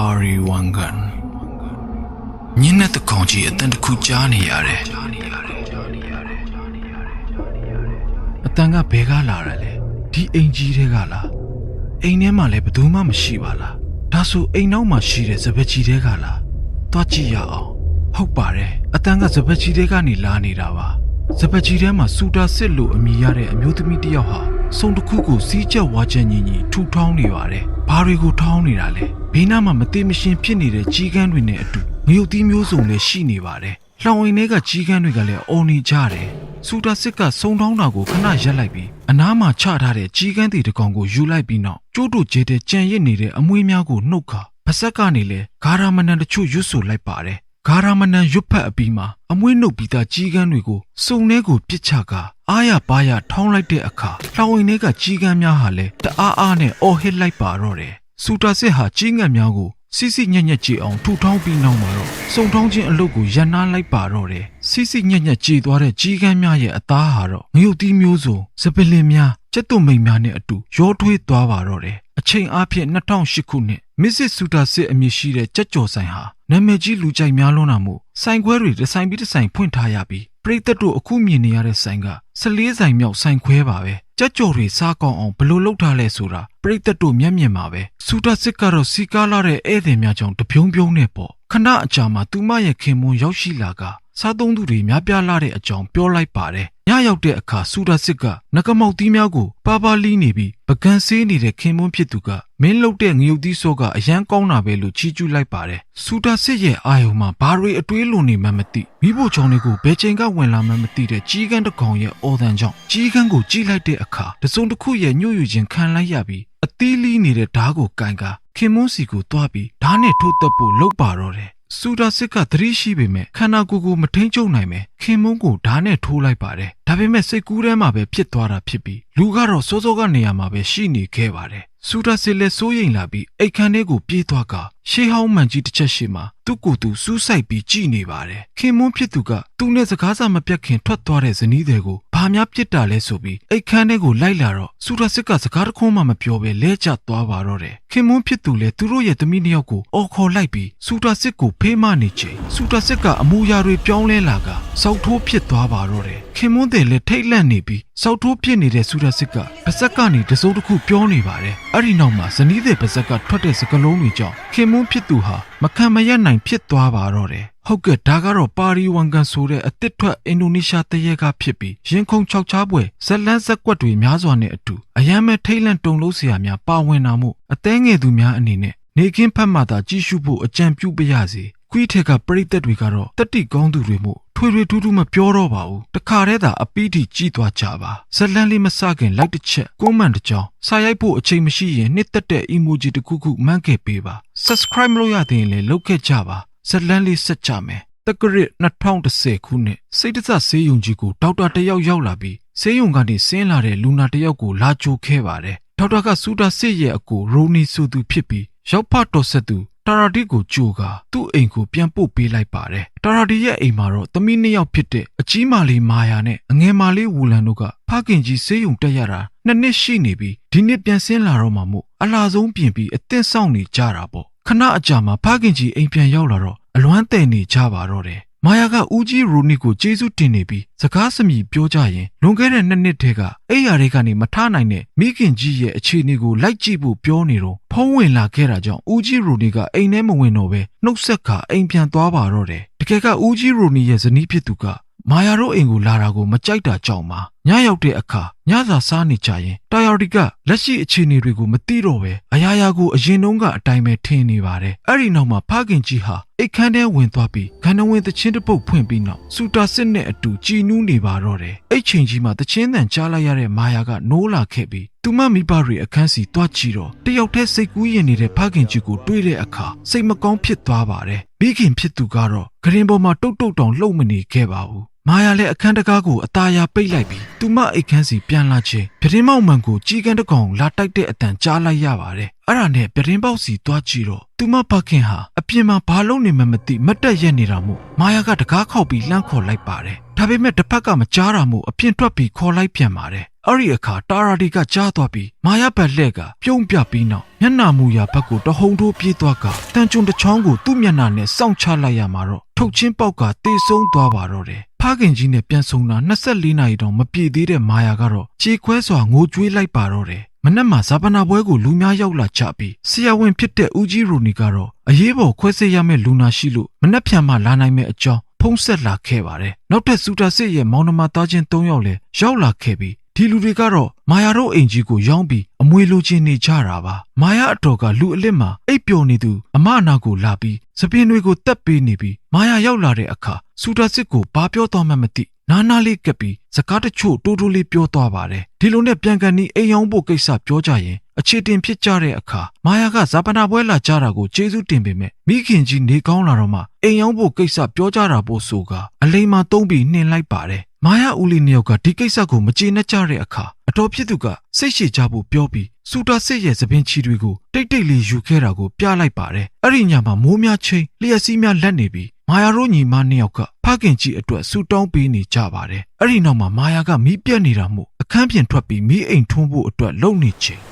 ပါရီဝန်ကန်ညင်းတဲ့တကောင်ကြီးအတန်တစ်ခုကြားနေရတယ်အတန်ကဘဲကားလာရလဲဒီအိမ်ကြီးတွေကလားအိမ်ထဲမှာလည်းဘယ်သူမှမရှိပါလားဒါဆိုအိမ်နောက်မှာရှိတဲ့စပက်ကြီးတွေကလားသွားကြည့်ရအောင်ဟုတ်ပါတယ်အတန်ကစပက်ကြီးတွေကနေလာနေတာပါစပက်ကြီးထဲမှာစူတာစစ်လို့အမည်ရတဲ့အမျိုးသမီးတစ်ယောက်ဟာ စုံတစ်ခုကိုစီးကျက်ဝါချက်ညင်ညင်ထူထောင်းနေပါတယ်ဘာတွေကိုထောင်းနေတာလဲဘေးနားမှာမသိမရှင်ဖြစ်နေတဲ့ကြီးကန်းတွေနဲ့အတူငရုတ်သီးမျိုးစုံလည်းရှိနေပါတယ်လှောင်အိမ်တွေကကြီးကန်းတွေကလည်းအော်နေကြတယ်စူတာစစ်ကစုံထောင်းတာကိုခဏရက်လိုက်ပြီးအနားမှာချထားတဲ့ကြီးကန်းတီတစ်ကောင်ကိုယူလိုက်ပြီးနောက်ကျိုးတို့ကျဲတဲ့ကြံရစ်နေတဲ့အမွှေးများကိုနှုတ်ခါပါဆက်ကနေလဲဂါရာမနန်တချို့ရွတ်ဆိုလိုက်ပါတယ်ဂါရာမနန်ရွတ်ဖတ်အပြီးမှာအမွှေးနှုတ်ပြီးသားကြီးကန်းတွေကိုစုံထဲကိုပြစ်ချကာ အားရပါရထောင်းလိုက်တဲ့အခါလှောင်အိမ်တွေကကြီးကန်းများဟာလဲတအားအားနဲ့အော်ဟစ်လိုက်ပါတော့တယ်စူတာစစ်ဟာကြီးငတ်များကိုစီစီညက်ညက်ကြည်အောင်ထူထောင်းပြီးနောက်မှာတော့စုံထောင်းခြင်းအလုပ်ကိုရန်နာလိုက်ပါတော့တယ်စီစီညက်ညက်ကြည်သွားတဲ့ကြီးကန်းများရဲ့အသားဟာတော့ငရုတ်တီးမျိုးစုံစပလင်များကျက်သွမိန်များနဲ့အတူရောထွေးသွားပါတော့တယ်အချိန်အားဖြင့်2008ခုနှစ်မစ္စစ်စူတာစစ်အမည်ရှိတဲ့ကြက်ကြော်ဆိုင်ဟာနာမည်ကြီးလူကြိုက်များလွန်းတာမို့ဆိုင်ခွဲတွေတစ်ဆိုင်ပြီးတစ်ဆိုင်ဖွင့်ထားရပြီး ပရိသတ်တို့အခုမြင်နေရတဲ့ဆိုင်က14ဆိုင်မြောက်ဆိုင်ခွဲပါပဲကြက်ကြော်တွေစားကောင်းအောင်ဘယ်လိုလုပ်ထားလဲဆိုတာပရိသတ်တို့မျက်မြင်ပါပဲစူတာစစ်ကတော့စီကားလာတဲ့ဧည့်သည်များကြောင့်တပြုံးပြုံးနဲ့ပေါ့ခဏအကြာမှာသူမရဲ့ခင်မွန်းရောက်ရှိလာက စားသုံးသူတွေများပြားလာတဲ့အကြောင်းပြောလိုက်ပါတယ်ညရောက်တဲ့အခါစူတာစစ်ကနဂမောက်သီးများကိုပါပါလီးနေပြီးပကံဆေးနေတဲ့ခင်မွန်းဖြစ်သူကမင်းလုတ်တဲ့ငရုတ်သီးစောကအရန်ကောင်းတာပဲလို့ချီးကျူးလိုက်ပါတယ်စူတာစစ်ရဲ့အာယုံမှာဘာတွေအတွေးလွန်နေမှမသိမိဖို့ချောင်းတွေကိုဘယ်ချိန်ကဝင်လာမှမသိတဲ့ကြီးကန်းတစ်ကောင်ရဲ့အော်တန်ကြောင့်ကြီးကန်းကိုကြီးလိုက်တဲ့အခါတစုံတစ်ခုရဲ့ညှို့ယူခြင်းခံလိုက်ရပြီးအသီးလီးနေတဲ့ဓားကိုကန်ကခင်မွန်းစီကိုတွားပြီးဓားနဲ့ထိုးတက်ဖို့လှုပ်ပါတော့တယ် စူဒါစစ်ကသတိရှိပေမဲ့ခန္ဓာကိုယ်ကိုမထိန်ချုပ်နိုင်ပဲခင်မုန်းကိုဓာတ်နဲ့ထိုးလိုက်ပါတယ်ဒါပေမဲ့စိတ်ကူးထဲမှာပဲဖြစ်သွားတာဖြစ်ပြီးလူကတော့စိုးစိုးကနေရာမှာပဲရှိနေခဲ့ပါတယ်စူဒါစစ်လည်းစိုးရိမ်လာပြီးအိတ်ခမ်းထဲကိုပြေးသွားကရှေးဟောင်းမှန်ကြီးတစ်ချက်ရှိမှသူ့ကိုယ်သူစူးစိုက်ပြီးကြည်နေပါတယ်ခင်မွန်းဖြစ်သူကသူ့နဲ့စကားစာမပြတ်ခင်ထွက်သွားတဲ့ဇနီးတွေကိုဘာများပြစ်တာလဲဆိုပြီးအိတ်ခမ်းထဲကိုလိုက်လာတော့စူဒါစစ်ကစကားတစ်ခုမှမပြောဘဲလဲကျသွားပါတော့တယ်ခင်မွန်းဖြစ်သူလည်းသူတို့ရဲ့သမီးနှစ်ယောက်ကိုအော်ခေါ်လိုက်ပြီးစူဒါစစ်ကိုဖေးမနေချိန်စူဒါစစ်ကအမူအရာတွေပြောင်းလဲလာကစောက်ထိုးဖြစ်သွားပါတော့တယ်ခင်မွန်းတယ်လည်းထိတ်လန့်နေပြီးစောက်ထိုးဖြစ်နေတဲ့စူဒါစစ်ကပါဇက်ကနေတစုံတစ်ခုပြောနေပါတယ်အဲ့ဒီနောက်မှာဇနီးတဲ့ပါဇက်ကထွက်တဲ့စကလုံးတွေကြောင့်ခင်မွန်းဖြစ်သူဟာမခံမရနိုင်ဖြစ်သွားပါတော့တယ်ဟုတ်ကဲ့ဒါကတော့ပါရီဝန်ကန်ဆိုတဲ့အစ်စ်ထွက်အင်ဒိုနီးရှားတရက်ကဖြစ်ပြီးရင်ခုန်ချောက်ချားပွဲဇက်လန်းဇက်ကွက်တွေများစွာနဲ့အတူအယမ်းမဲ့ထိတ်လန့်တုန်လို့စရာများပါဝင်တာမို့အသေးငယ်သူများအနေနဲ့နေကင်းဖက်မှသာကြည့်ရှုဖို့အကြံပြုပရစေ ခွီးထက်ကပရိသတ်တွေကတော့တက်တိကောင်းသူတွေမို့ထွေထွေထူးထူးမပြောတော့ပါဘူးတခါတည်းသာအပီးတီကြည်သွားကြပါဇက်လန်းလေးမစခင်လိုက်တစ်ချက်ကွန်မန့်တစ်ကြောင်းစာရိုက်ဖို့အချိန်မရှိရင်နှစ်သက်တဲ့ emoji တစ်ခုခုမှန်းခဲ့ပေးပါ subscribe မလုပ်ရသေးရင်လည်းလုပ်ခဲ့ကြပါဇက်လန်းလေးဆက်ကြမယ်တက္ကရစ်2010ခုနှစ်စိတ်တစဆေးရုံကြီးကိုဒေါက်တာတယောက်ရောက်လာပြီးဆေးရုံကနေဆင်းလာတဲ့လူနာတယောက်ကိုလာကြိုခဲ့ပါတယ်ဒေါက်တာကစူတာစစ်ရဲ့အကိုရိုနီဆိုသူဖြစ်ပြီးရောက်ဖတော်ဆက်သူ တာရာဒီကိုကြိုကသူ့အိမ်ကိုပြန်ပို့ပေးလိုက်ပါတယ်တာရာဒီရဲ့အိမ်မှာတော့သမီးနှစ်ယောက်ဖြစ်တဲ့အကြီးမလေးမာယာနဲ့အငယ်မလေးဝူလန်တို့ကဖခင်ကြီးဆေးရုံတက်ရတာနှစ်နှစ်ရှိနေပြီးဒီနှစ်ပြန်ဆင်းလာတော့မှမို့အလားဆုံးပြင်ပြီးအသင့်ဆောင်နေကြတာပေါ့ခဏအကြာမှာဖခင်ကြီးအိမ်ပြန်ရောက်လာတော့အလွမ်းတဲ့နေကြပါတော့တယ် မာယာကဦးကြီးရိုနီကိုကျေးဇူးတင်နေပြီးစကားစမြည်ပြောကြရင်လွန်ခဲ့တဲ့နှစ်နှစ်တည်းကအိယာတွေကနေမထနိုင်တဲ့မိခင်ကြီးရဲ့အခြေအနေကိုလိုက်ကြည့်ဖို့ပြောနေတော့ဖုံးဝင်လာခဲ့တာကြောင့်ဦးကြီးရိုနီကအိမ်ထဲမဝင်တော့ပဲနှုတ်ဆက်ခါအိမ်ပြန်သွားပါတော့တယ်တကယ်ကဦးကြီးရိုနီရဲ့ဇနီးဖြစ်သူကမာယာတို့အိမ်ကိုလာတာကိုမကြိုက်တာကြောင့်ပါညရောက်တဲ့အခါညစာစားနေကြရင်တာယာရီကလက်ရှိအခြေအနေတွေကိုမသိတော့ပဲအရာရာကိုအရင်တုန်းကအတိုင်းပဲထင်နေပါတယ်အဲ့ဒီနောက်မှာဖခင်ကြီးဟာအိတ်ခမ်းထဲဝင်သွားပြီးခန္ဓာဝင်သချင်းတစ်ပုတ်ဖွင့်ပြီးနောက်စူတာစစ်နဲ့အတူကြည်နူးနေပါတော့တယ်အဲ့ချိန်ကြီးမှာသချင်းတန်ကြားလိုက်ရတဲ့မာယာကနိုးလာခဲ့ပြီးသူမမိဘတွေအခန်းစီတွားကြည့်တော့တယောက်တည်းစိတ်ကူးရင်နေတဲ့ဖခင်ကြီးကိုတွေးတဲ့အခါစိတ်မကောင်းဖြစ်သွားပါတယ်မိခင်ဖြစ်သူကတော့ဂရင်ပေါ်မှာတုတ်တုတ်တောင်လှုပ်မနေခဲ့ပါဘူးမာယာလည်းအခန်းတကားကိုအตาယာပိတ်လိုက်ပြီးသူမအိတ်ခမ်းစီပြန်လာခြင်းပြတင်းမောက်မှန်ကိုကြီးကန်းတကောင်လာတိုက်တဲ့အတန်ကြားလိုက်ရပါတယ်အဲ့ဒါနဲ့ပြတင်းပေါက်စီသွားကြည့်တော့သူမဖခင်ဟာအပြင်မှာဘာလုပ်နေမှမသိမတ်တက်ရက်နေတာမို့မာယာကတကားခောက်ပြီးလှမ်းခေါ်လိုက်ပါတယ်ဒဒါပေမဲ့တစ်ဖက်ကမကြားတာမို့အပြင်ထွက်ပြီးခေါ်လိုက်ပြန်ပါတယ်အဲ့ဒီအခါတာရာဒီကကြားသွားပြီးမာယာဘက်လှဲ့ကပြုံးပြပြီးနောက်မျက်နှာမူရာဘက်ကိုတဟုန်ထိုးပြေးသွားကတန်ကျွန်းတစ်ချောင်းကိုသူ့မျက်နှာနဲ့စောင့်ချလိုက်ရမှာတော့ထုတ်ချင်းပေါက်ကတေဆုံးသွားပါတော့တယ် ဖခင်ကြီးနဲ့ပြန်ဆုံတာ24နာရီတောင်မပြည့်သေးတဲ့မာယာကတော့ခြေခွဲစွာငိုကြွေးလိုက်ပါတော့တယ်မနက်မှာဇာပနာပွဲကိုလူများရောက်လာကြပြီးဆရာဝန်ဖြစ်တဲ့ဦးကြီးရိုနီကတော့အရေးပေါ်ခွဲစိတ်ရမယ့်လူနာရှိလို့မနက်ဖြန်မှလာနိုင်မယ့်အကြောင်းဖုံးဆက်လာခဲ့ပါတယ်။နောက်ထပ်စူတာစစ်ရဲ့မောင်နှမသားချင်း၃ယောက်လည်းရောက်လာခဲ့ပြီး ဒီလူတွေကတော့မာယာတို့အိမ်ကြီးကိုရောင်းပြီးအမွေလိုချင်နေကြတာပါ။မာယာအတော်ကလူအလစ်မှာအိပ်ပျော်နေသူအမနာကိုလာပြီးစပင်းတွေကိုတက်ပေးနေပြီးမာယာရောက်လာတဲ့အခါစူတာစစ်ကိုဘာပြောသွားမှမသိနားနားလေးကပ်ပြီးစကားတချို့တိုးတိုးလေးပြောသွားပါတယ်ဒီလိုနဲ့ပြန်ကန်နီအိမ်ရောင်းဖို့ကိစ္စပြောကြရင်အခြေတင်ဖြစ်ကြတဲ့အခါမာယာကဇာပနာပွဲလာကြတာကိုကျေးဇူးတင်ပေမဲ့မိခင်ကြီးနေကောင်းလာတော့မှအိမ်ရောင်းဖို့ကိစ္စပြောကြတာပို့ဆိုကအလိမ္မာသုံးပြီးနှင်လိုက်ပါတယ် မာယာဦးလေးနှစ်ယောက်ကဒီကိစ္စကိုမကျေနပ်ကြတဲ့အခါအတော်ဖြစ်သူကစိတ်ရှည်ကြဖို့ပြောပြီးစူတာစစ်ရဲ့သပင်ချီတွေကိုတိတ်တိတ်လေးယူခဲ့တာကိုပြလိုက်ပါတယ်အဲ့ဒီညမှာမိုးများချင်းလျှက်စီးများလက်နေပြီးမာယာတို့ညီမနှစ်ယောက်ကဖခင်ကြီးအတွက်ဆူတောင်းပေးနေကြပါတယ်အဲ့ဒီနောက်မှာမာယာကမီးပြက်နေတာမို့အခန်းပြင်ထွက်ပြီးမီးအိမ်ထွန်းဖို့အတွက်လုပ်နေချိန်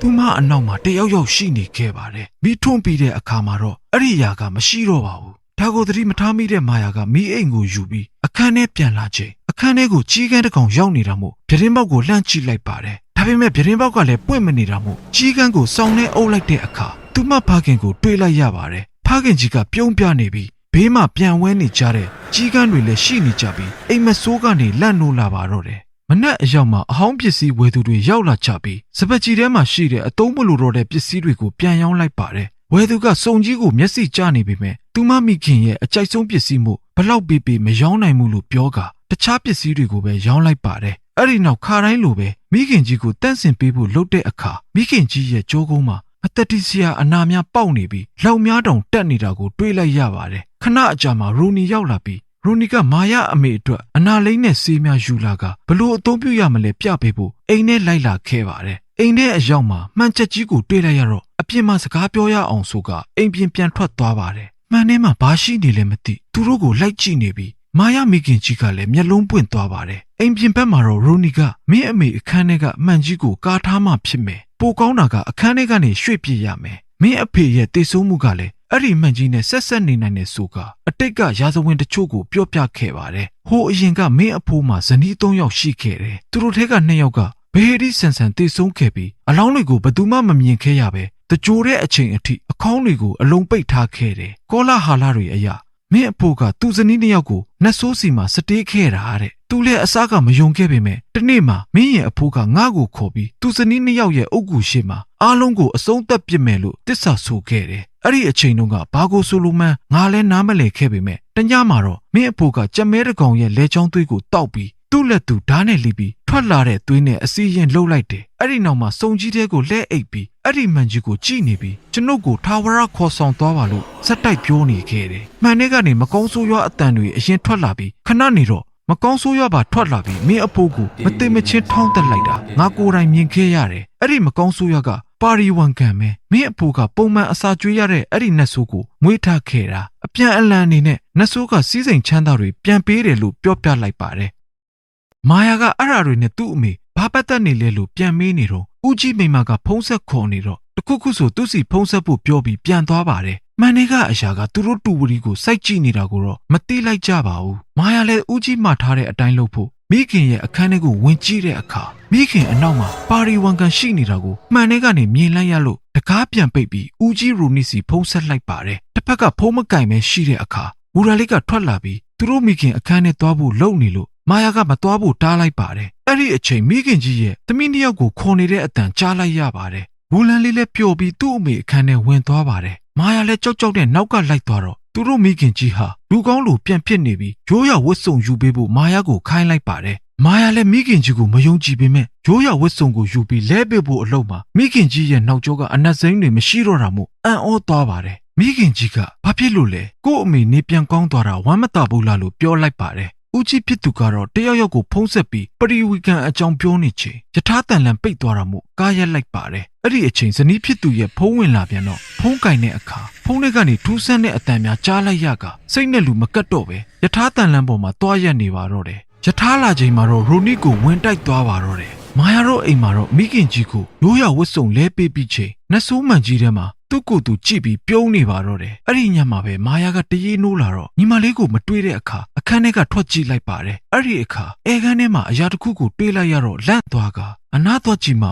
သူမအနောက်မှာတယောက်ယောက်ရှိနေခဲ့ပါတယ်။မိထွန်းပြီးတဲ့အခါမှာတော့အဲ့ဒီຢာကမရှိတော့ပါဘူး။ ဒါကိုသတိမထားမိတဲ့မာယာကမိအိမ်ကိုယူပြီးအခန်းထဲပြန်လာချိန်အခန်းထဲကိုကြီးကန်းတစ်ကောင်ရောက်နေတာမို့ပြတင်းပေါက်ကိုလှမ်းကြည့်လိုက်ပါတယ်။ဒါပေမဲ့ပြတင်းပေါက်ကလည်းပွင့်မနေတာမို့ကြီးကန်းကိုစောင်းနဲ့အုပ်လိုက်တဲ့အခါသူမဖခင်ကိုတွေးလိုက်ရပါတယ်။ဖခင်ကြီးကပြုံးပြနေပြီးဘေးမှာပြန်ဝဲနေကြတဲ့ကြီးကန်းတွေလည်းရှိနေကြပြီးအိမ်မဆိုးကနေလန့်နိုးလာပါတော့တယ်။မနက်အရောက်မှာအဟောင်းပစ္စည်းဝယ်သူတွေရောက်လာကြပြီးစပက်ကြီးထဲမှာရှိတဲ့အသုံးမလိုတော့တဲ့ပစ္စည်းတွေကိုပြန်ရောင်းလိုက်ပါတယ်။ ဝယ်သူကစုံကြီးကိုမျက်စိကျနေပေမဲ့သူမမိခင်ရဲ့အကြိုက်ဆုံးပစ္စည်းမှုဘလောက်ပေးပေးမရောင်းနိုင်ဘူးလို့ပြောကတခြားပစ္စည်းတွေကိုပဲရောင်းလိုက်ပါတယ်။အဲ့ဒီနောက်ခါတိုင်းလိုပဲမိခင်ကြီးကိုတန့်စင်ပေးဖို့လုပ်တဲ့အခါမိခင်ကြီးရဲ့ကြိုးကုန်းမှာအသက်တီးစရာအနာများပေါက်နေပြီးလောက်များတောင်တက်နေတာကိုတွေးလိုက်ရပါတယ်။ခဏအကြာမှာရူနီရောက်လာပြီးရူနီကမာယာအမေအတွက်အနာလိမ့်နဲ့ဆေးများယူလာကဘလို့အသုံးပြုရမလဲပြပေးဖို့အိမ်ထဲလိုက်လာခဲ့ပါတယ်။အိမ်ထဲအရောက်မှာမှန်ချက်ကြီးကိုတွေးလိုက်ရတော့ အပြင်မှာစကားပြောရအောင်ဆိုကအိမ်ပြင်ပြန်ထွက်သွားပါတယ်။မှန်ထဲမှာဘာရှိနေလဲမသိသူတို့ကိုလိုက်ကြည့်နေပြီးမာယာမိခင်ကြီးကလည်းမျက်လုံးပွင့်သွားပါတယ်။အိမ်ပြင်ဘက်မှာတော့ရိုနီကမင်းအမေအခန်းထဲကမှန်ကြီးကိုကားထားမှဖြစ်မယ်။ပိုကောင်းတာကအခန်းထဲကနေရွှေ့ပြစ်ရမယ်။မင်းအဖေရဲ့တေဆုံးမှုကလည်းအဲ့ဒီမှန်ကြီးနဲ့ဆက်ဆက်နေနိုင်တဲ့ဆိုကအတိတ်ကရာဇဝင်တချို့ကိုပြောပြခဲ့ပါတယ်။ဟိုအရင်ကမင်းအဖိုးမှာဇနီး၃ယောက်ရှိခဲ့တယ်။သူတို့ထဲက၂ယောက်ကဘေဟရီဆန်ဆန်တေဆုံးခဲ့ပြီးအလောင်းတွေကိုဘယ်သူမှမမြင်ခဲ့ရပဲ တကြိုတဲ့အချိန်အထိအခေါင်းတွေကိုအလုံးပိတ်ထားခဲ့တယ်။ကောလာဟာလာတွေအရာမင်းအဖိုးကသူ့ဇနီးနှစ်ယောက်ကိုနှဆိုးစီမှာစတေးခဲ့တာတဲ့သူလည်းအစားကမယုံခဲ့ပေမဲ့တနေ့မှမင်းရဲ့အဖိုးကငါ့ကိုခေါ်ပြီးသူ့ဇနီးနှစ်ယောက်ရဲ့အုတ်ဂူရှိမှာအားလုံးကိုအဆုံးသတ်ပစ်မယ်လို့တစ္ဆာဆိုခဲ့တယ်အဲ့ဒီအချိန်တုန်းကဘာကိုဆိုလိုမှန်းငါလည်းနားမလည်ခဲ့ပေမဲ့တညမှာတော့မင်းအဖိုးကကြက်မဲတကောင်ရဲ့လဲချောင်းသွေးကိုတောက်ပြီး သူ့လက်သူဓာတ်နဲ့လိပြီးထွက်လာတဲ့သွေးနဲ့အစီရင်လှုပ်လိုက်တယ်အဲ့ဒီနောက်မှာစုံကြီးတဲကိုလဲအိပ်ပြီးအဲ့ဒီမှန်ကြီးကိုကြည့်နေပြီးကျွန်ုပ်ကိုထာဝရခေါ်ဆောင်သွားပါလို့စက်တိုက်ပြောနေခဲ့တယ်မှန်ထဲကနေမကောင်းဆိုးရွားအတန်တွေအရင်ထွက်လာပြီးခဏနေတော့မကောင်းဆိုးရွားပါထွက်လာပြီးမင်းအဖိုးကိုမသိမချင်းထောင်းတက်လိုက်တာငါကိုယ်တိုင်မြင်ခဲ့ရတယ်အဲ့ဒီမကောင်းဆိုးရွားကပါရီဝန်ခံမဲမင်းအဖိုးကပုံမှန်အစာကျွေးရတဲ့အဲ့ဒီနတ်ဆိုးကိုမွေးထားခဲ့တာအပြန်အလှန်အနေနဲ့နတ်ဆိုးကစီးစိမ်ချမ်းသာတွေပြန်ပေးတယ်လို့ပြောပြလိုက်ပါတယ် မာယာကအဲ့ဓာတွေနဲ့သူ့အမေဘာပတ်သက်နေလဲလို့ပြန်မေးနေတော့ဦးကြီးမိမကဖုံးဆက်ခေါ်နေတော့တခုခုဆိုသူ့စီဖုံးဆက်ဖို့ပြောပြီးပြန်သွားပါတယ်မန်နေကအရာကသူတို့တူဝရီကိုစိုက်ကြည့်နေတာကိုတော့မသိလိုက်ကြပါဘူးမာယာလည်းဦးကြီးမှထားတဲ့အတိုင်းလုပ်ဖို့မိခင်ရဲ့အခန်းထဲကိုဝင်ကြည့်တဲ့အခါမိခင်အနောက်မှာပါရီဝန်ကန်ရှိနေတာကိုမှန်နေကနေမြင်လိုက်ရလို့တကားပြန်ပိတ်ပြီးဦးကြီးရူနီစီဖုံးဆက်လိုက်ပါတယ်တစ်ဖက်ကဖုံးမကင်ပဲရှိတဲ့အခါမူရာလေးကထွက်လာပြီးသူတို့မိခင်အခန်းထဲသွားဖို့လုပ်နေလို့ မာယာကမသွားဖို့တားလိုက်ပါတယ်အဲ့ဒီအချိန်မိခင်ကြီးရဲ့သမီးနှစ်ယောက်ကိုခေါ်နေတဲ့အတန်ကြားလိုက်ရပါတယ်ဝူလန်လေးလည်းပျော်ပြီးသူ့အမေအခန်းထဲဝင်သွားပါတယ်မာယာလည်းကြောက်ကြောက်နဲ့နောက်ကလိုက်သွားတော့သူတို့မိခင်ကြီးဟာလူကောင်းလိုပြန်ဖြစ်နေပြီးရိုးရဝတ်စုံယူပေးဖို့မာယာကိုခိုင်းလိုက်ပါတယ်မာယာလည်းမိခင်ကြီးကိုမယုံကြည်ပေမဲ့ရိုးရဝတ်စုံကိုယူပြီးလဲပေးဖို့အလုပ်မှာမိခင်ကြီးရဲ့နောက်ကျောကအနက်စိမ်းတွေမရှိတော့တာမို့အံ့ဩသွားပါတယ်မိခင်ကြီးကဘာဖြစ်လို့လဲကို့အမေနေပြန်ကောင်းသွားတာဝမ်းမသာဘူးလားလို့ပြောလိုက်ပါတယ် ဦးကြီးဖြစ်သူကတော့တယောက်ယောက်ကိုဖုံးဆက်ပြီးပရိဝီကန်အကြောင်းပြောနေချိန်ယထာတန်လန်ပိတ်သွားတာမို့ကားရက်လိုက်ပါတယ်အဲ့ဒီအချိန်ဇနီးဖြစ်သူရဲ့ဖုံးဝင်လာပြန်တော့ဖုံးကင်တဲ့အခါဖဖုန်းထဲကနေထူးဆန်းတဲ့အတန်များကြားလိုက်ရကစိတ်နဲ့လူမကတ်တော့ပဲယထာတန်လန်းပေါ်မှာတွားရက်နေပါတော့တယ်ယထာလာချိန်မှာတော့ရိုနီကိုဝင်တိုက်သွားပါတော့တယ်မာယာတို့အိမ်မှာတော့မိခင်ကြီးကိုရိုးရဝတ်စုံလဲပေးပြီးချိန်နတ်ဆိုးမှန်ကြီးထဲမှာသူ့ကိုယ်သူကြည့်ပြီးပြုံးနေပါတော့တယ်အဲ့ဒီညမှာပဲမာယာကတရေနိုးလာတော့ညီမလေးကိုမတွေ့တဲ့အခါ အခန်းထဲကထွက်ကြည့်လိုက်ပါတယ်အဲ့ဒီအခါအဲခန်းထဲမှာအရာတစ်ခုကိုတွေးလိုက်ရတော့လန့်သွားကအနားသွားကြည့်မှ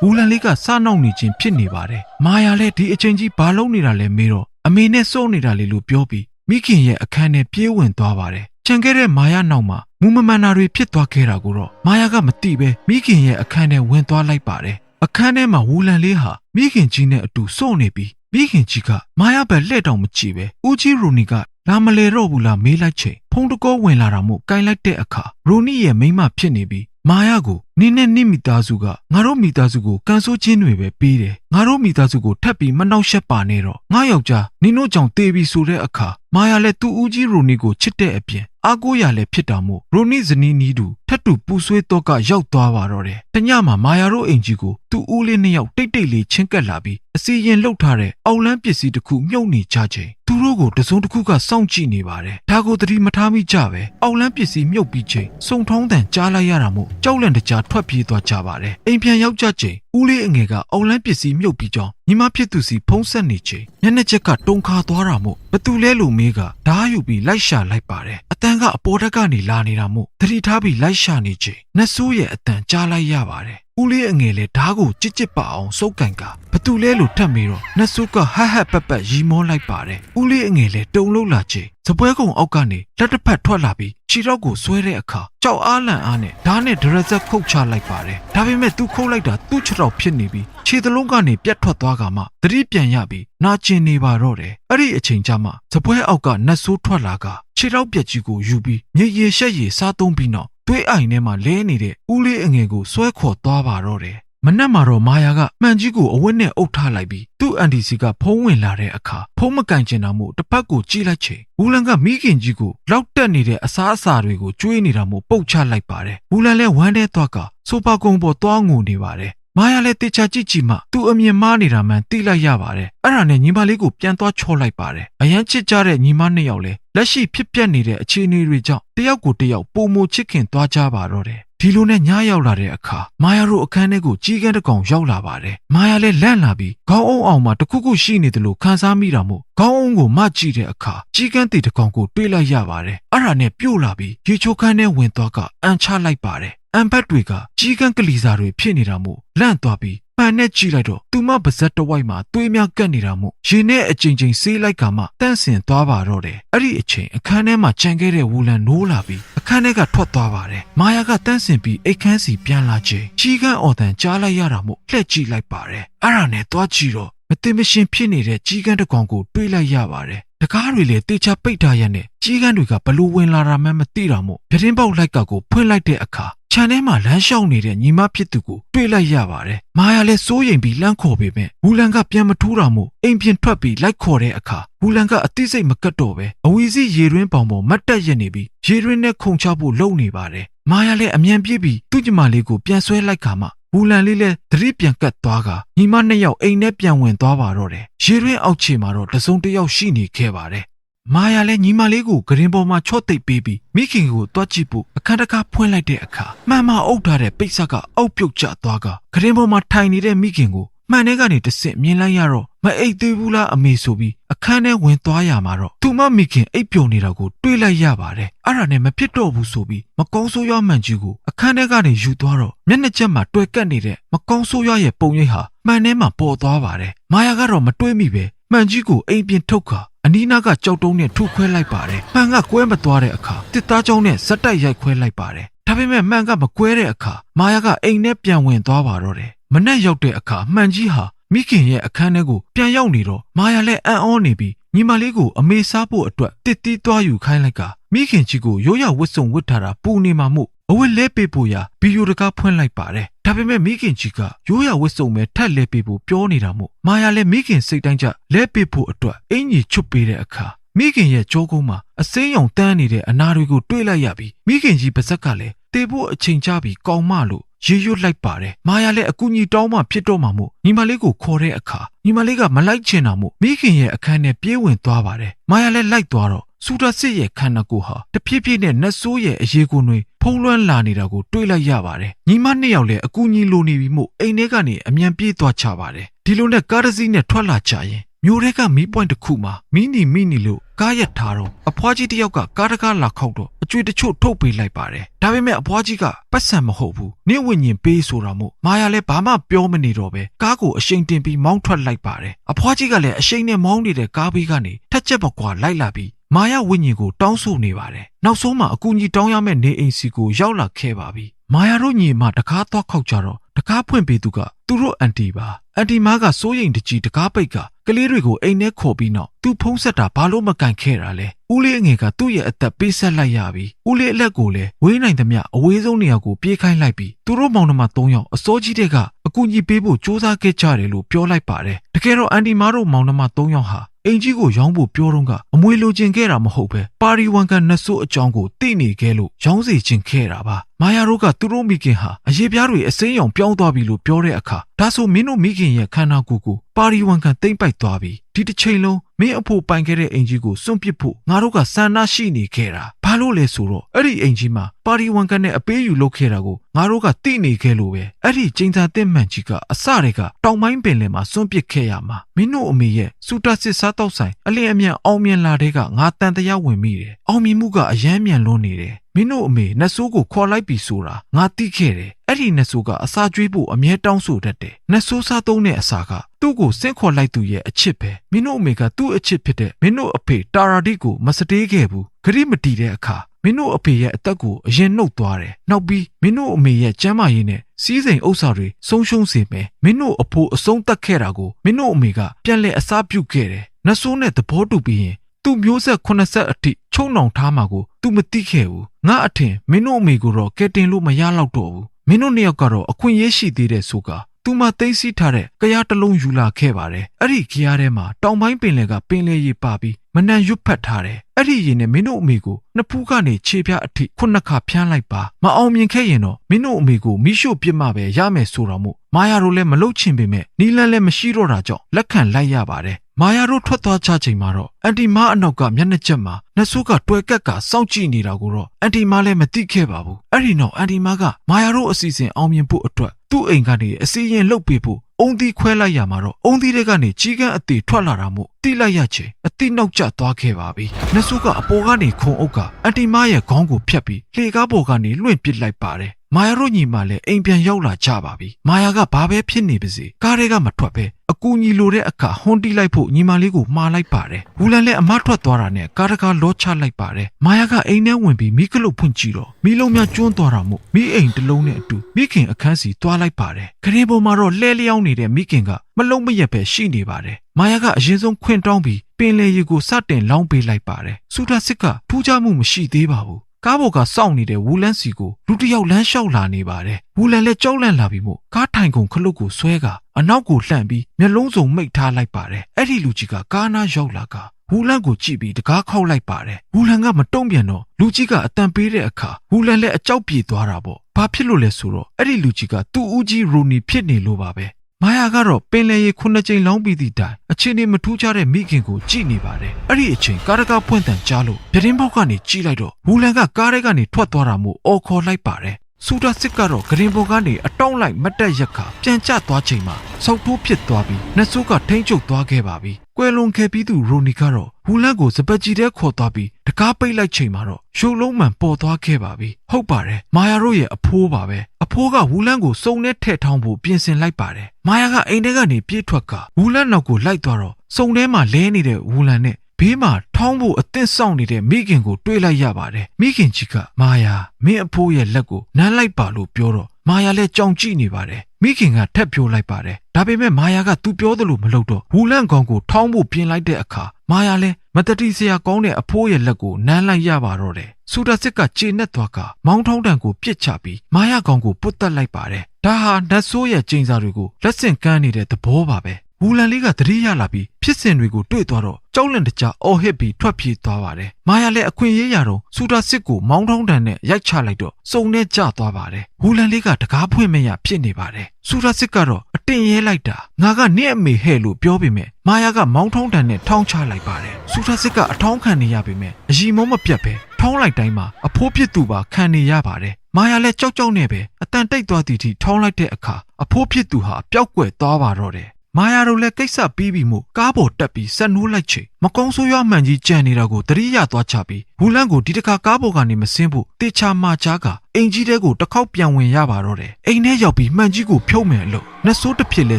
ဘူးလန်လေးကစနောက်နေခြင်းဖြစ်နေပါတယ်မာယာလည်းဒီအချိန်ကြီးဘာလုပ်နေတာလဲမေးတော့အမေနဲ့စိုးနေတာလေလို့ပြောပြီးမိခင်ရဲ့အခန်းထဲပြေးဝင်သွားပါတယ်ချန်ခဲ့တဲ့မာယာနောက်မှာမူမမှန်တာတွေဖြစ်သွားခဲ့တာကိုတော့မာယာကမသိပဲမိခင်ရဲ့အခန်းထဲဝင်သွားလိုက်ပါတယ်အခန်းထဲမှာဝူလန်လေးဟာမိခင်ကြီးနဲ့အတူစုံနေပြီး မိခင်ကြီးကမာယာပဲလှဲ့တောင်မကြည့်ပဲဦးကြီးရိုနီကလာမလဲတော့ဘူးလားမေးလိုက်ချိန်ဖုန်းတကောဝင်လာတာမို့ကင်လိုက်တဲ့အခါရိုနီရဲ့မိန်းမဖြစ်နေပြီးမာယာကိုနင်းနဲ့နင့်မိသားစုကငါတို့မိသားစုကိုကန်ဆိုးခြင်းတွေပဲပေးတယ်ငါတို့မိသားစုကိုထပ်ပြီးမနှောက်ယှက်ပါနဲ့တော့ငါယောက်ျားနင်တို့ကြောင့်တေးပြီးဆိုတဲ့အခါမာယာလည်းသူ့ဦးကြီးရိုနီကိုချစ်တဲ့အပြင်အားကိုးရလည်းဖြစ်တာမို့ရိုနီဇနီးနီးတူထပ်တူပူဆွေးတော့ကရောက်သွားပါတော့တယ်တညမှာမာယာတို့အိမ်ကြီးကိုသူ့ဦးလေးနှစ်ယောက်တိတ်တိတ်လေးချင်းကပ်လာပြီးအစီရင်လှုပ်ထားတဲ့အောက်လန်းပစ္စည်းတစ်ခုမြုပ်နေကြချိန်သူတို့ကိုတစုံတစ်ခုကစောင့်ကြည့်နေပါတယ်ဒါကိုသတိမထားမိကြပဲအောက်လန်းပစ္စည်းမြုပ်ပြီးချိန်စုံထုံးတန်ကြားလိုက်ရတာမို့ကြောက်လန့်တကြားထွက်ပြေးသွားကြပါတယ်အိမ်ပြန်ရောက်ကြချိန်ဦးလေးအငယ်ကအောက်လန်းပစ္စည်းမြုပ်ပြီးကြောင်းညီမဖြစ်သူစီဖုံးဆက်နေချိန်မျက်နှာချက်ကတုံခါသွားတာမို့ဘသူလဲလို့မေးကဓားယူပြီးလိုက်ရှာလိုက်ပါတယ်အတန်ကအပေါ်တက်ကနေလာနေတာမို့သတိထားပြီးလိုက်ရှာနေချိန်နတ်ဆိုးရဲ့အတန်ကြားလိုက်ရပါတယ်ဦးလေးအငယ်လဲဓားကိုကြစ်ကြစ်ပအောင်စုပ်ကန်ကဘသူလဲလို့ထပ်မေးတော့နတ်ဆိုးကဟတ်ဟတ်ပက်ပက်ရီမောလိုက်ပါတယ်ဦးလေးအငယ်လဲတုံလို့လာချိန်စပွဲကုံအောက်ကနေလက်တစ်ဖက်ထွက်လာပြီး ခြေတော့ကိုဆွဲတဲ့အခါကြောက်အားလန့်အားနဲ့ဓာတ်နဲ့ဒရဇက်ခုတ်ချလိုက်ပါတယ်ဒါပေမဲ့သူခုတ်လိုက်တာသူ့ခြေတော့ဖြစ်နေပြီးခြေသလုံးကနေပြတ်ထွက်သွားကမှသတိပြန်ရပြီးနာကျင်နေပါတော့တယ်အဲ့ဒီအချိန်ကျမှစပွဲအောက်ကနတ်ဆိုးထွက်လာကခြေတော့ပြက်ကြီးကိုယူပြီးမြေရီရှက်ရီစားသုံးပြီးနောက်သွေးအိုင်ထဲမှာလဲနေတဲ့ဦးလေးအငယ်ကိုဆွဲခေါ်သွားပါတော့တယ် မနက်မှာတော့မာယာကမှန်ကြီးကိုအဝတ်နဲ့အုပ်ထားလိုက်ပြီးသူ့အန်တီစီကဖုံးဝင်လာတဲ့အခါဖုံးမကန်ကျင်တာမို့တစ်ဖက်ကိုကြည့်လိုက်ချိန်ဝူလန်ကမိခင်ကြီးကိုလောက်တက်နေတဲ့အစားအစာတွေကိုကျွေးနေတာမို့ပုတ်ချလိုက်ပါတယ်ဝူလန်လည်းဝမ်းထဲသွားကဆိုဖာကုံပေါ်သွားငိုနေပါတယ်မာယာလည်းတေချာကြည့်ကြည့်မှသူ့အမြင်မှားနေတာမှန်သိလိုက်ရပါတယ်အဲ့ဒါနဲ့ညီမလေးကိုပြန်သွားချော့လိုက်ပါတယ်အရန်ချစ်ကြတဲ့ညီမနှစ်ယောက်လည်းလက်ရှိဖြစ်ပျက်နေတဲ့အခြေအနေတွေကြောင့်တယောက်ကိုတယောက်ပုံမချစ်ခင်သွားကြပါတော့တယ် ဒီလိုနဲ့ညရောက်လာတဲ့အခါမာယာတို့အခန်းထဲကိုကြီးကန်းတစ်ကောင်ရောက်လာပါတယ်မာယာလည်းလန့်လာပြီးခေါင်းအုံအောင်မှာတခုခုရှိနေတယ်လို့ခံစားမိတာမို့ခေါင်းအုံကိုမကြည့်တဲ့အခါကြီးကန်းတီတစ်ကောင်ကိုတွေးလိုက်ရပါတယ်အဲ့ဒါနဲ့ပြို့လာပြီးရေချိုးခန်းထဲဝင်သွားကအန်ချလိုက်ပါတယ်အန်ဘတ်တွေကကြီးကန်းကလီစာတွေဖြစ်နေတာမို့လန့်သွားပြီး ပန်နဲ့ကြည့်လိုက်တော့သူမပါဇက်တစ်ဝိုက်မှာသွေးများကပ်နေတာမို့ရေနဲ့အချိန်ချင်းဆေးလိုက်ကမှတန့်စင်သွားပါတော့တယ်အဲ့ဒီအချိန်အခန်းထဲမှာကြံခဲ့တဲ့ဝူလန်နိုးလာပြီးအခန်းထဲကထွက်သွားပါတယ်မာယာကတန့်စင်ပြီးအိတ်ခမ်းစီပြန်လာချိန်ကြီးကန်းအော်တန်ကြားလိုက်ရတာမို့လှည့်ကြည့်လိုက်ပါတယ်အဲ့ဒါနဲ့သွားကြည့်တော့မသိမရှင်ဖြစ်နေတဲ့ကြီးကန်းတစ်ကောင်ကိုတွေးလိုက်ရပါတယ်တကားတွေလည်းတေချာပိတ်ထားရတဲ့ကြီးကန်းတွေကဘလို့ဝင်လာတာမှမသိတာမို့ပြတင်းပေါက်လိုက်ကကိုဖွင့်လိုက်တဲ့အခါ ခြံထဲမှာလမ်းလျှောက်နေတဲ့ညီမဖြစ်သူကိုတွေ့လိုက်ရပါတယ်။မာယာလည်းစိုးရိမ်ပြီးလှမ်းခေါ်ပေမဲ့ဝူလန်ကပြန်မထိုးတာမို့အိမ်ပြင်ထွက်ပြီးလိုက်ခေါ်တဲ့အခါဝူလန်ကအသိစိတ်မကတ်တော့ပဲအဝီစီရေတွင်းပေါင်ပေါ်မတ်တက်ရက်နေပြီးရေတွင်းနဲ့ခုန်ချဖို့လုပ်နေပါတယ်။မာယာလည်းအမြန်ပြေးပြီးသူ့ညီမလေးကိုပြန်ဆွဲလိုက်ခါမှဝူလန်လေးလည်းသတိပြန်ကတ်သွားကညီမနှစ်ယောက်အိမ်ထဲပြန်ဝင်သွားပါတော့တယ်။ရေတွင်းအောက်ခြေမှာတော့တစုံတစ်ယောက်ရှိနေခဲ့ပါတယ်။ မာယာလည်းညီမလေးကိုဂရင်ပေါ်မှာချော့သိပ်ပေးပြီးမိခင်ကိုတွားကြည့်ဖို့အခန်းတကားဖွင့်လိုက်တဲ့အခါမှန်မှအုပ်ထားတဲ့ပိတ်ဆက်ကအောက်ပြုတ်ကျသွားကဂရင်ပေါ်မှာထိုင်နေတဲ့မိခင်ကိုမှန်ထဲကနေတဆင့်မြင်လိုက်ရတော့မအိတ်သေးဘူးလားအမေဆိုပြီးအခန်းထဲဝင်သွားရမှာတော့သူမမိခင်အိပ်ပျော်နေတာကိုတွေးလိုက်ရပါတယ်အဲ့ဒါနဲ့မဖြစ်တော့ဘူးဆိုပြီးမကောင်းဆိုးရွားမှန်ကြီးကိုအခန်းထဲကနေယူသွားတော့မျက်နှာချက်မှာတွေ့ကပ်နေတဲ့မကောင်းဆိုးရွားရဲ့ပုံရိပ်ဟာမှန်ထဲမှာပေါ်သွားပါတယ်မာယာကတော့မတွေးမိပဲမှန်ကြီးကိုအိမ်ပြင်ထုတ်ခါအ နီးနားကကြောက်တုံးနဲ့ထုခွဲလိုက်ပါတယ်။မှန်ကကွဲမသွားတဲ့အခါတစ်သားကြောင်းနဲ့ဇက်တိုက်ရိုက်ခွဲလိုက်ပါတယ်။ဒါပေမဲ့မှန်ကမကွဲတဲ့အခါမာယာကအိမ်ထဲပြန်ဝင်သွားပါတော့တယ်။မနဲ့ရောက်တဲ့အခါမှန်ကြီးဟာမိခင်ရဲ့အခန်းထဲကိုပြန်ရောက်နေတော့မာယာလည်းအံ့ဩနေပြီးညီမလေးကိုအမေစားဖို့အတွက်တစ်တီးသွားယူခိုင်းလိုက်ကမိခင်ကြီးကိုရိုးရဝတ်စုံဝတ်ထားတာပူနေမှာမို့ အဝတ်လဲပေးဖို့ရာဗီဒီယိုတကားဖွင့်လိုက်ပါတယ်ဒါပေမဲ့မိခင်ကြီးကရိုးရဝတ်စုံပဲထက်လဲပေးဖို့ပြောနေတာမို့မာယာလည်းမိခင်စိတ်တိုင်းကျလဲပေးဖို့အတွက်အင်ကြီးချွတ်ပေးတဲ့အခါမိခင်ရဲ့ကြောကုန်းမှာအစိမ်းရောင်တန်းနေတဲ့အနာတွေကိုတွေးလိုက်ရပြီးမိခင်ကြီးပါဇက်ကလည်းတေဖို့အချိန်ချပြီးကောင်းမလို့ရေရွတ်လိုက်ပါတယ်မာယာလည်းအကူကြီးတောင်းမှဖြစ်တော့မှမို့ညီမလေးကိုခေါ်တဲ့အခါညီမလေးကမလိုက်ချင်တာမို့မိခင်ရဲ့အခန်းထဲပြေးဝင်သွားပါတယ်မာယာလည်းလိုက်သွားတော့စူတာစစ်ရဲ့ခန္ဓာကိုယ်ဟာတဖြည်းဖြည်းနဲ့နတ်ဆိုးရဲ့အရေးကိုတွေ ဖုံးလွှမ်းလာနေတာကိုတွေးလိုက်ရပါတယ်ညီမနှစ်ယောက်လည်းအကူကြီးလိုနေပြီမို့အိမ်ထဲကနေအမြန်ပြေးသွားချပါတယ်ဒီလိုနဲ့ကားတစ်စီးနဲ့ထွက်လာကြရင်မျိုးတွေကမီးပွိုင်းတစ်ခုမှာမီနီမီနီလို့ကားရက်ထားတော့အဖွားကြီးတစ်ယောက်ကကားတကားလာခောက်တော့အကျွေတချို့ထုတ်ပေးလိုက်ပါတယ်ဒါပေမဲ့အဖွားကြီးကပတ်စံမဟုတ်ဘူးနင့်ဝိညာဉ်ပေးဆိုတာမို့မာယာလည်းဘာမှပြောမနေတော့ပဲကားကိုအရှိန်တင်ပြီးမောင်းထွက်လိုက်ပါတယ်အဖွားကြီးကလည်းအရှိန်နဲ့မောင်းနေတဲ့ကားဘေးကနေထက်ချက်ပကွာလိုက်လာပြီး မာယာဝိညာဉ်ကိုတောင်းဆိုနေပါတယ်နောက်ဆုံးမှအကူကြီးတောင်းရမယ့်နေအိမ်စီကိုရောက်လာခဲ့ပါပြီမာယာတို့ညီမတကားသွားခောက်ကြတော့တကားဖွင့်ပေးသူကသူတို့အန်တီပါအန်တီမားကစိုးရိမ်တကြီးတကားပိတ်ကကလေးတွေကိုအိမ်ထဲခေါ်ပြီးနောက်သူဖုံးဆက်တာဘာလို့မကန်ခဲ့တာလဲဦးလေးအငယ်ကသူ့ရဲ့အသက်ပေးဆက်လိုက်ရပြီဦးလေးအလက်ကိုလည်းဝေးနိုင်သမျှအဝေးဆုံးနေရာကိုပြေးခိုင်းလိုက်ပြီးသူတို့မောင်နှမ၃ယောက်အစိုးကြီးတဲ့ကအကူကြီးပေးဖို့စူးစမ်းခဲ့ကြတယ်လို့ပြောလိုက်ပါတယ်တကယ်တော့အန်တီမားတို့မောင်နှမ၃ယောက်ဟာ အင်ကြီးကိုရောင်းဖို့ပြောတော့ကအမွေလိုချင်ခဲ့တာမဟုတ်ပဲပါရီဝန်ကန်နတ်ဆိုးအကြောင်းကိုသိနေခဲ့လို့ရောင်းစီချင်ခဲ့တာပါမာယာတို့ကသူတို့မိခင်ဟာအရေးပြားတွေအစိမ်းရောင်ပြောင်းသွားပြီလို့ပြောတဲ့အခါဒါဆိုမင်းတို့မိခင်ရဲ့ခန္ဓာကိုယ်ကို ပါရီဝန်ကန်တိမ့်ပိုက်သွားပြီဒီတစ်ချိန်လုံးမင်းအဖို့ပိုင်ခဲ့တဲ့အင်ကြီးကိုစွန့်ပစ်ဖို့ငါတို့ကဆန္ဒရှိနေခဲ့တာဘာလို့လဲဆိုတော့အဲ့ဒီအင်ကြီးမှာပါရီဝန်ကန်နဲ့အပေးယူလုပ်ခဲ့တာကိုငါတို့ကသိနေခဲ့လို့ပဲအဲ့ဒီကျင်းသာတဲ့မှန်ကြီးကအစတွေကတောင်ပိုင်းပင်လယ်မှာစွန့်ပစ်ခဲ့ရမှာမင်းတို့အမေရဲ့စူတာစစ်စားတောက်ဆိုင်အလင်းအမြန်အောင်မြင်လာတဲ့ကငါတန်တရားဝင်မိတယ်အောင်မြင်မှုကအယမ်းမြန်လွန်းနေတယ်မင်းတို့အမေနတ်ဆိုးကိုခေါ်လိုက်ပြီဆိုတာငါသိခဲ့တယ် အဲ့ဒီနတ်ဆိုးကအစာကျွေးဖို့အမြဲတောင်းဆိုတတ်တယ်နတ်ဆိုးစားသုံးတဲ့အစာကသူ့ကိုစင့်ခေါ်လိုက်သူရဲ့အချစ်ပဲမင်းတို့အမေကသူ့အချစ်ဖြစ်တဲ့မင်းတို့အဖေတာရာဒီကိုမစတေးခဲ့ဘူးဂရိမတီတဲ့အခါမင်းတို့အဖေရဲ့အသက်ကိုအရင်နှုတ်သွားတယ်နောက်ပြီးမင်းတို့အမေရဲ့ကျမ်းမာရေးနဲ့စီးစိမ်ဥစ္စာတွေဆုံးရှုံးစေမယ်မင်းတို့အဖိုးအဆုံးသတ်ခဲ့တာကိုမင်းတို့အမေကပြန်လဲအစားပြုတ်ခဲ့တယ်နတ်ဆိုးနဲ့သဘောတူပြီးရင်သူ့မျိုးဆက်80အထိချုံနှောင်ထားမှာကို तू မသိခဲ့ဘူးငါအထင်မင်းတို့အမေကိုတော့ကဲတင်လို့မရတော့တော့ဘူး မင်းတို့နှစ်ယောက်ကတော့အခွင့်အရေးရှိသေးတဲ့ဆိုကသူမသိမ်းဆည်းထားတဲ့ကြရားတစ်လုံးယူလာခဲ့ပါတယ်အဲ့ဒီကြရားထဲမှာတောင်ပိုင်းပင်လယ်ကပင်လယ်ရေပါပြီးမနံရွတ်ဖက်ထားတယ်အဲ့ဒီရေနဲ့မင်းတို့အမေကိုနှစ်ဖူးကနေခြေပြားအထိခုနှစ်ခါဖျန်းလိုက်ပါမအောင်မြင်ခဲ့ရင်တော့မင်းတို့အမေကိုမိရှို့ပစ်မှပဲရမယ်ဆိုတော့မို့မာယာတို့လည်းမလုတ်ချင်ပေမဲ့နီလန်းလည်းမရှိတော့တာကြောင့်လက်ခံလိုက်ရပါတယ် မာယာတို့ထွက်သွားချချိန်မှာတော့အန်တီမားအနောက်ကမျက်နှာချက်မှာနှဆိုးကတွယ်ကက်ကစောင့်ကြည့်နေတာကိုတော့အန်တီမားလည်းမသိခဲ့ပါဘူးအဲ့ဒီနောက်အန်တီမားကမာယာတို့အစီအစဉ်အောင်မြင်ဖို့အတွက်သူ့အိမ်ကနေအစီရင်လှုပ်ပေးဖို့အုံသီးခွဲလိုက်ရမှာတော့အုံသီးတွေကနေကြီးကန်းအသေးထွက်လာတာမို့တိလိုက်ရချင်းအတိနောက်ကျသွားခဲ့ပါပြီနှဆိုးကအပေါ်ကနေခုံအုပ်ကအန်တီမားရဲ့ခေါင်းကိုဖြတ်ပြီးလှေကားပေါ်ကနေလွင့်ပစ်လိုက်ပါတယ် မာယာတို့ညီမလည်းအိမ်ပြန်ရောက်လာကြပါပြီ။မာယာကဘာပဲဖြစ်နေပါစေကားတွေကမထွက်ပဲအကူညီလိုတဲ့အခါဟွန်တီးလိုက်ဖို့ညီမလေးကိုမှားလိုက်ပါတယ်။ဝူလန်လည်းအမထွက်သွားတာနဲ့ကားတကားလောချလိုက်ပါတယ်။မာယာကအိမ်ထဲဝင်ပြီးမိကလုတ်ဖွင့်ကြည့်တော့မိလုံးများကျွန်းသွားတာမို့မိအိမ်တစ်လုံးနဲ့အတူမိခင်အခန်းစီသွားလိုက်ပါတယ်။ခရင်ပေါ်မှာတော့လှဲလျောင်းနေတဲ့မိခင်ကမလုံးမရက်ပဲရှိနေပါတယ်။မာယာကအရင်ဆုံးခွင့်တောင်းပြီးပင်လေရီကိုစတင်လောင်းပေးလိုက်ပါတယ်။စူတာစစ်ကထူးခြားမှုမရှိသေးပါဘူး။ ကားပေါ်ကစောင့်နေတဲ့ဝူလန်စီကိုလူတစ်ယောက်လမ်းလျှောက်လာနေပါတယ်။ဝူလန်လည်းကြောက်လန့်လာပြီးမို့ကားထိုင်ကုန်ခလုတ်ကိုဆွဲကအနောက်ကိုလှန့်ပြီးမျက်လုံးစုံမိတ်ထားလိုက်ပါတယ်။အဲ့ဒီလူကြီးကကားနားရောက်လာကဝူလန်ကိုကြည့်ပြီးတကားခောက်လိုက်ပါတယ်။ဝူလန်ကမတုံ့ပြန်တော့လူကြီးကအတန်ပေးတဲ့အခါဝူလန်လည်းအကြောက်ပြေသွားတာပေါ့။ဘာဖြစ်လို့လဲဆိုတော့အဲ့ဒီလူကြီးကသူ့ဦးကြီးရိုနီဖြစ်နေလို့ပါပဲ။ မာယာကတော့ပင်လယ်ရေခုနှစ်ကြိမ်လောင်းပြီးသည့်တိုင်အချင်းနေမထူးခြားတဲ့မိခင်ကိုကြည့်နေပါတယ်။အဲ့ဒီအချိန်ကားတကားဖွင့်တန်ကြားလို့ပြတင်းပေါက်ကနေကြည့်လိုက်တော့ဝူလန်ကကားထဲကနေထွက်သွားတာမို့အော်ခေါ်လိုက်ပါတယ်။ စူတာစစ်ကတော့ဂရင်ပေါ်ကနေအတောင့်လိုက်မတ်တက်ရက်ခါပြန်ကျသွားချိန်မှာစောက်ထိုးဖြစ်သွားပြီးနှဆိုးကထိမ့်ချုပ်သွားခဲ့ပါပြီ။ကွယ်လွန်ခဲ့ပြီးသူရိုနီကတော့ဝူလန်ကိုစပတ်ကြီးထဲခေါ်သွားပြီးတကားပိတ်လိုက်ချိန်မှာတော့ရှုပ်လုံးမှန်ပေါ်သွားခဲ့ပါပြီ။ဟုတ်ပါတယ်။မာယာတို့ရဲ့အဖိုးပါပဲ။အဖိုးကဝူလန်ကိုစုံနဲ့ထည့်ထောင်းဖို့ပြင်ဆင်လိုက်ပါတယ်။မာယာကအိမ်ထဲကနေပြေးထွက်ကဝူလန်နောက်ကိုလိုက်သွားတော့စုံထဲမှာလဲနေတဲ့ဝူလန်နဲ့ ဘေးမှာထောင်းဖို့အသင့်ဆောင်နေတဲ့မိခင်ကိုတွေးလိုက်ရပါတယ်မိခင်ကြီးကမာယာမင်းအဖိုးရဲ့လက်ကိုနမ်းလိုက်ပါလို့ပြောတော့မာယာလည်းကြောင်ကြည့်နေပါတယ်မိခင်ကထက်ပြောလိုက်ပါတယ်ဒါပေမဲ့မာယာကသူပြောသလိုမလုပ်တော့ဝူလန့်ကောင်ကိုထောင်းဖို့ပြင်လိုက်တဲ့အခါမာယာလည်းမတတိစရာကောင်းတဲ့အဖိုးရဲ့လက်ကိုနမ်းလိုက်ရပါတော့တယ်စူတာစစ်ကခြေနဲ့သွားကမောင်းထောင်းတန်ကိုပြစ်ချပြီးမာယာကောင်ကိုပုတ်တက်လိုက်ပါတယ်ဒါဟာနတ်ဆိုးရဲ့ကျိန်စာတွေကိုလက်ဆင့်ကမ်းနေတဲ့သဘောပါပဲ ဝူလန်လေးကသတိရလာပြီးဖြစ်စဉ်တွေကိုတွေ့သွားတော့ကြောက်လန့်တကြားအော်ဟစ်ပြီးထွက်ပြေးသွားပါတယ်မာယာလည်းအခွင့်ရေးရတော့စူတာစစ်ကိုမောင်းထောင်းတန်နဲ့ရိုက်ချလိုက်တော့စုံနဲ့ကျသွားပါတယ်ဝူလန်လေးကတကားဖွင့်မရဖြစ်နေပါတယ်စူတာစစ်ကတော့အတင်ရဲလိုက်တာငါကနင့်အမေဟဲ့လို့ပြောပေမဲ့မာယာကမောင်းထောင်းတန်နဲ့ထောင်းချလိုက်ပါတယ်စူတာစစ်ကအထောင်းခံနေရပေမဲ့အရီမုံမပြတ်ပဲထောင်းလိုက်တိုင်းမှာအဖိုးဖြစ်သူပါခံနေရပါတယ်မာယာလည်းကြောက်ကြောက်နဲ့ပဲအတန်တိတ်သွားသည်ထိထောင်းလိုက်တဲ့အခါအဖိုးဖြစ်သူဟာပျောက်ကွယ်သွားပါတော့တယ် မာယာတို့လည်းကိစ္စပြီးပြီမို့ကားပေါ်တက်ပြီးဆက်နိုးလိုက်ချိန်မကုန်းဆိုးရွားမှန်ကြီးကြံနေတာကိုတတိယသွားချပြီးဘူလန့်ကိုဒီတစ်ခါကားပေါ်ကနေမဆင်းဖို့တေချာမာချားကအင်ကြီးတဲကိုတစ်ခေါက်ပြန်ဝင်ရပါတော့တယ်အိမ်ထဲရောက်ပြီးမှန်ကြီးကိုဖြုတ်မယ်အလို့နှဆိုးတစ်ဖြစ်လဲ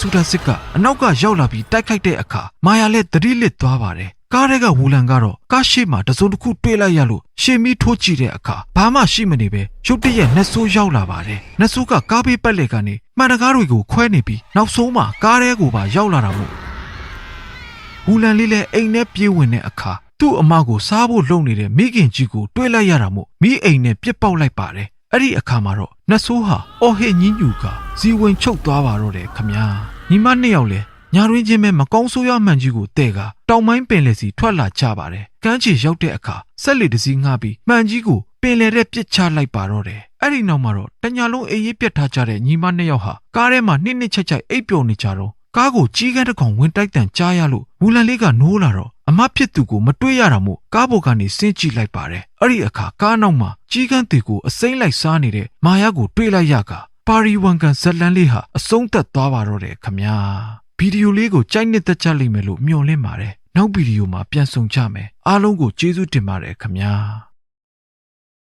စူတာစစ်ကအနောက်ကရောက်လာပြီးတိုက်ခိုက်တဲ့အခါမာယာလည်းတတိလစ်သွားပါတယ် ကားထဲကဝူလန်ကတော့ကားရှိမှတစုံတစ်ခုတွေ့လိုက်ရလို့ရှေမီထိုးကြည့်တဲ့အခါဘာမှရှိမနေပဲရုတ်တရက်နှဆိုးရောက်လာပါတယ်နှဆိုးကကားဘေးပတ်လက်ကနေမှန်တကားတွေကိုခွဲနေပြီးနောက်ဆုံးမှကားထဲကိုပါရောက်လာတာမို့ဝူလန်လေးလည်းအိမ်ထဲပြေးဝင်တဲ့အခါသူ့အမကိုစားဖို့လုပ်နေတဲ့မိခင်ကြီးကိုတွေ့လိုက်ရတာမို့မိအိမ်နဲ့ပြစ်ပေါက်လိုက်ပါတယ်အဲ့ဒီအခါမှာတော့နှဆိုးဟာအော်ဟစ်ညင်းညူကဇီဝင်ချုပ်သွားပါတော့တယ်ခမညာညီမနှစ်ယောက်လည်း ညာရင်းချင်းပဲမကောင်းဆိုးရမှန်ကြီးကိုတဲ့ကတောင်ပိုင်းပင်လယ်စီထွက်လာကြပါတယ်ကမ်းခြေရောက်တဲ့အခါဆက်လက်တစည်းငှားပြီးမှန်ကြီးကိုပင်လယ်ထဲပစ်ချလိုက်ပါတော့တယ်အဲ့ဒီနောက်မှာတော့တညာလုံးအေးရေးပြတ်ထားကြတဲ့ညီမနှစ်ယောက်ဟာကားထဲမှာနှစ်နှစ်ချက်ချက်အိပ်ပျော်နေကြတော့ကားကိုကြီးကန်းတစ်ကောင်ဝင်တိုက်တန်ကြားရလို့ဝူလန်လေးကနိုးလာတော့အမဖြစ်သူကိုမတွေ့ရတာမို့ကားပေါ်ကနေဆင်းကြည့်လိုက်ပါတယ်အဲ့ဒီအခါကားနောက်မှာကြီးကန်းတီကိုအစိမ့်လိုက်စားနေတဲ့မာယာကိုတွေ့လိုက်ရကပါရီဝန်ကန်ဇလန်လေးဟာအဆုံးသက်သွားပါတော့တယ်ခမညာ ဗီဒီယိုလေးကိုကြိုက်နှစ်သက်ကြလိမ့်မယ်လို့မျှော်လင့်ပါတယ်နောက်ဗီဒီယိုမှာပြန်ဆောင်ကြမယ်အားလုံးကိုကျေးဇူးတင်ပါတယ်ခမညာ